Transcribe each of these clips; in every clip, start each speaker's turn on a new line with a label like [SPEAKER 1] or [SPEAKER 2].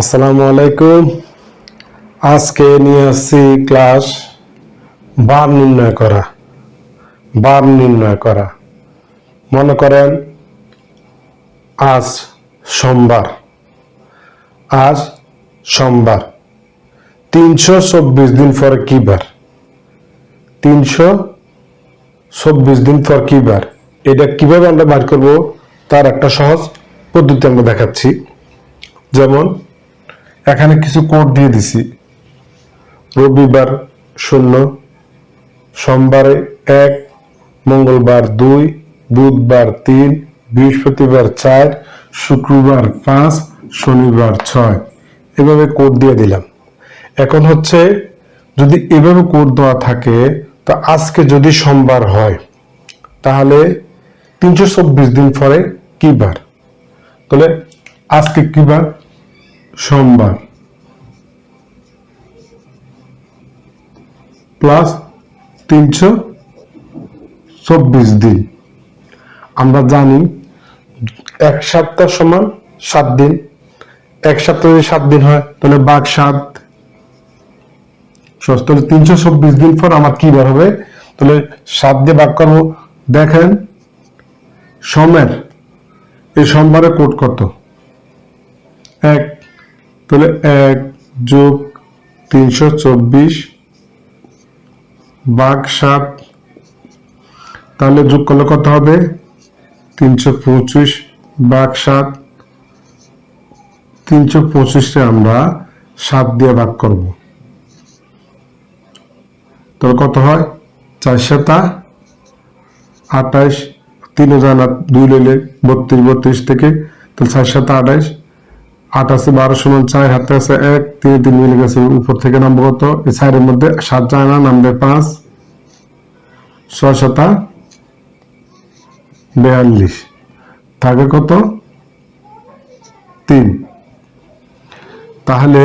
[SPEAKER 1] আসসালামু আলাইকুম। আজকে নিয়ে আসছি ক্লাস বার নির্ণয় করা। বার নির্ণয় করা। মনে করেন, আজ সোমবার। আজ সোমবার। তিনশো চব্বিশ দিন পর কি বার? তিনশো চব্বিশ দিন পর কি বার? এটা কীভাবে আমরা বার করব? তার একটা সহজ পদ্ধতি আমরা দেখাচ্ছি। যেমন এখানে কিছু কোড দিয়ে দিছি। রবিবার শূন্য, সোমবারে এক, মঙ্গলবার দুই, বুধবার তিন, বৃহস্পতিবার চার, শুক্রবার পাঁচ, শনিবার ছয়। এভাবে কোড দিয়ে দিলাম। এখন হচ্ছে যদি এভাবে কোড দেওয়া থাকে, তো আজকে যদি সোমবার হয়, তাহলে তিনশো চব্বিশ দিন পরে কি বার তাহলে আজকে কি বার সোমবার। প্লাস তিনশো চব্বিশ দিন। আমরা জানি এক সপ্তাহ সমান সাত দিন। এক সপ্তাহ যদি সাত দিন হয়, তাহলে বাঘ সাত। তাহলে তিনশো চব্বিশ দিন পর আমার কি বার হবে? তাহলে সাত দিয়ে ভাগ করব, দেখেন সোমের, এই সোমবারে কোট কত? এক তাহলে এক যোগ তিনশো চব্বিশ বাঘ সাত, তাহলে যোগ করলে কত হবে? তিনশো পঁচিশ বাঘ সাত, তিনশো পঁচিশে আমরা সাত দিয়ে ভাগ করব। তাহলে কত হয়? চার সাতা, আঠাইশ, তিন হাজার দুই লইলে বত্রিশ বত্রিশ থেকে, তাহলে চার সাতা আঠাইশ আট আছে বারো সমান চার হাতে আছে এক, তিন তিন মিলে গেছে উপর থেকে নামবো কত? এই চারের মধ্যে সাত যায় না, নামবে পাঁচ, ছয় শতা বেয়াল্লিশ। থাকে কত? তিন। তাহলে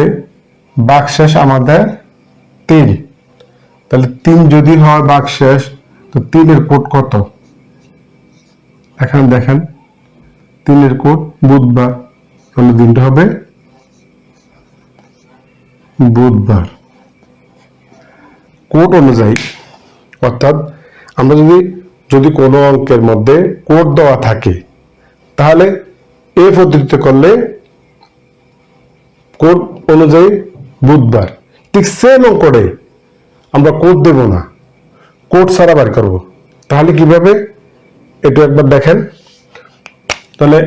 [SPEAKER 1] বাকশেষ আমাদের তিন। তাহলে তিন যদি হয় বাকশেষ তো তিনের কোট কত? এখানে দেখেন, তিনের কোট বুধবার। তাহলে দিনটা হবে? বুধবার। কোড অনুযায়ী, অর্থাৎ আমরা যদি যদি কোনো অঙ্কের মধ্যে কোড দেওয়া থাকে, তাহলে এ পদ্ধতিতে করলে কোড অনুযায়ী বুধবার। ঠিক সেম অঙ্করে আমরা কোড দেব না, কোড ছাড়া বার করব। তাহলে কীভাবে? এটা একবার দেখেন। তাহলে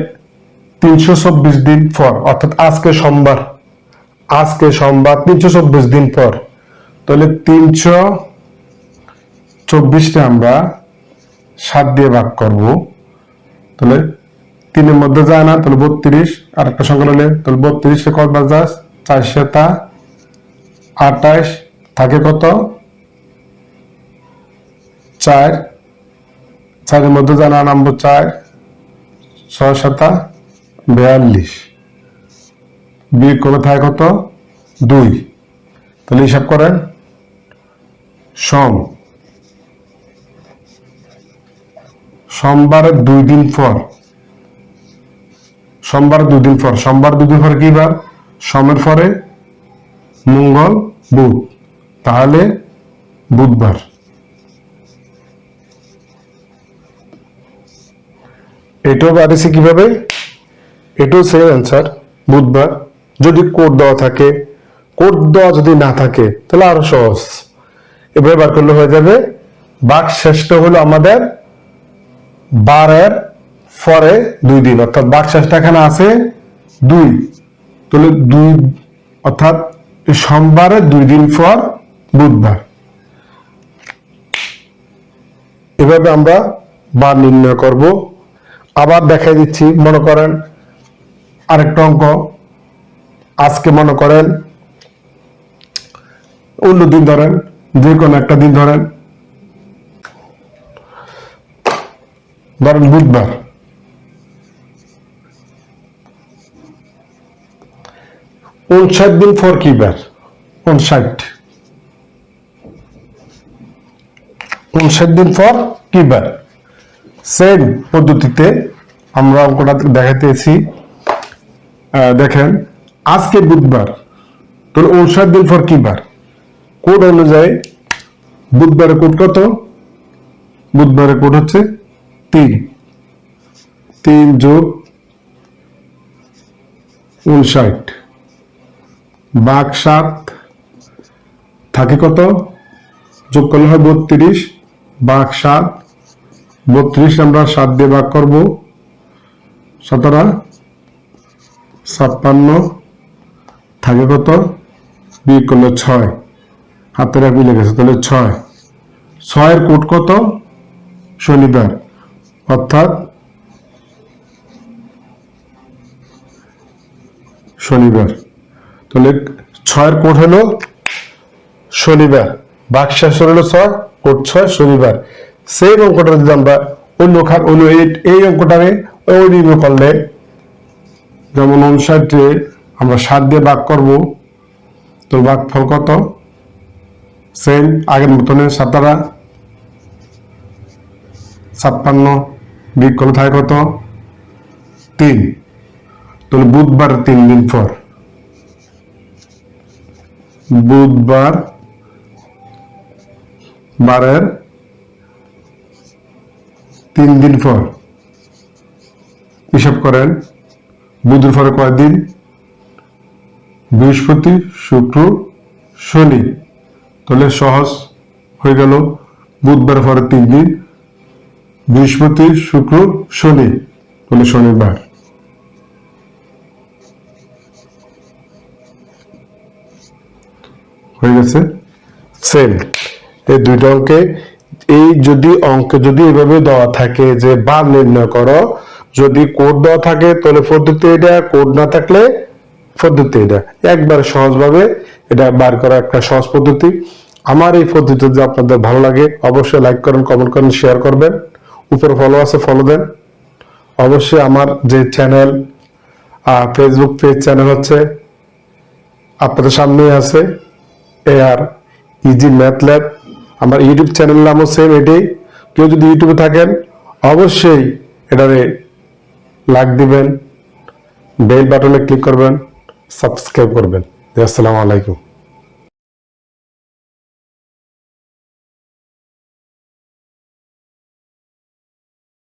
[SPEAKER 1] তিনশো চব্বিশ দিন পর, অর্থাৎ আজকে সোমবার আজকে সোমবার তিনশো চব্বিশ দিন পর। তাহলে তিনশো চব্বিশটা আমরা সাত দিয়ে ভাগ করব। তাহলে তিনের মধ্যে যায় না, তাহলে বত্রিশ। আর একটা সংখ্যা হলে তাহলে বত্রিশে কতবার যাস চার সেতা আঠাশ। থাকে কত? চার। চারের মধ্যে জানা নামবো চার। ছয় সাতা বিয়াল্লিশ। বিয়োগ করে থাকে কত? দুই। তাহলে হিসাব করেন। সম। সোমবারের দুই দিন পর। সোমবার দুই দিন পর। সোমবার দুদিন পর কি বার? সোমের পরে মঙ্গল, বুধ। তাহলে বুধবার। এটাও বাড়িছে কীভাবে? এটাও সেম অ্যান্সার বুধবার যদি কোড দেওয়া থাকে কোড দেওয়া যদি না থাকে, তাহলে আরও সহজ। এভাবে বার করলে হয়ে যাবে। বাক শেষটা হলো আমাদের বারের ফরে দুই দিন। অর্থাৎ বাক শেষটা এখানে আছে দুই। তাহলে দুই, অর্থাৎ সোমবারে দুই দিন পর বুধবার। এভাবে আমরা বার নির্ণয় করব। আবার দেখাই দিচ্ছি, মনে করেন আরেকটা অঙ্ক। আজকে মনে করেন, অন্য দিন ধরেন, যে কোনো একটা দিন ধরেন ধরেন বুধবার। উনষাট দিন পর কি বার? উনষাট। উনষাট দিন পর কি বার? সেম পদ্ধতিতে আমরা অঙ্কটা দেখাতেছি দেখেন, আজকে বুধবার, তোর উনষাট দিন পর কি বার কোড অনুযায়ী, বুধবারের কোড কত? বুধবারের কোড হচ্ছে তিন। তিন যোগ উনষাট বাঘ সাত থাকে কত? যোগ করলে হয় বত্রিশ। বাঘ সাত, বত্রিশ আমরা সাত দিয়ে ভাগ করব। সতেরো। ছাপ্পান্ন, থাকে কত? বিয়োগ করলে ছয়। হাতের এক মিলে তাহলে ছয়। ছয়ের কোট কত? শনিবার। অর্থাৎ শনিবার। তাহলে ছয়ের কোট হলো শনিবার। বাক্সাস হলো ছয়, কোট ছয়, শনিবার। সেই অঙ্কটা যদি আমরা অন্য অন্য এই- অঙ্কটাকে ওই করলে যেমন অনুসারে আমরা সাত দিয়ে ভাগ করব তোর ভাগ ফল কত? সেম, আগের মতনের সাতারা, ছাপ্পান্ন বিগ করে থাকে কত? তিন। তাহলে বুধবার তিন দিন পর। বুধবার বারের তিন দিন পর। হিসাব করেন। বুধের পরে কয়দিন বৃহস্পতি, শুক্র, শনি। তাহলে সহজ হয়ে গেল। বুধবার পরে তিন দিন, বৃহস্পতি, শুক্র, শনি। তাহলে শনিবার। হয়ে গেছে? সেম এই দুইটা অঙ্কে, এই যদি অঙ্কে যদি এভাবে দেওয়া থাকে যে বার নির্ণয় করো যদি কোড দেওয়া থাকে, তাহলে পদ্ধতি এটা কোড না থাকলে পদ্ধতি এটা। একবার সহজভাবে এটা বার করা একটা সহজ পদ্ধতি। আমার এই পদ্ধতি যদি আপনাদের ভালো লাগে, অবশ্যই লাইক করেন কমেন্ট করেন শেয়ার করবেন। উপরে ফলো আছে ফলো দেন। অবশ্যই আমার যে চ্যানেল ফেসবুক পেজ চ্যানেল হচ্ছে, আপনাদের সামনেই আছে A R easy math lab আমার ইউটিউব চ্যানেল নামও সেম এটাই। কেউ যদি ইউটিউবে থাকেন, অবশ্যই এটারে লাইক দিবেন বেল বাটনে ক্লিক করবেন সাবস্ক্রাইব করবেন। জি, আসসালামু আলাইকুম।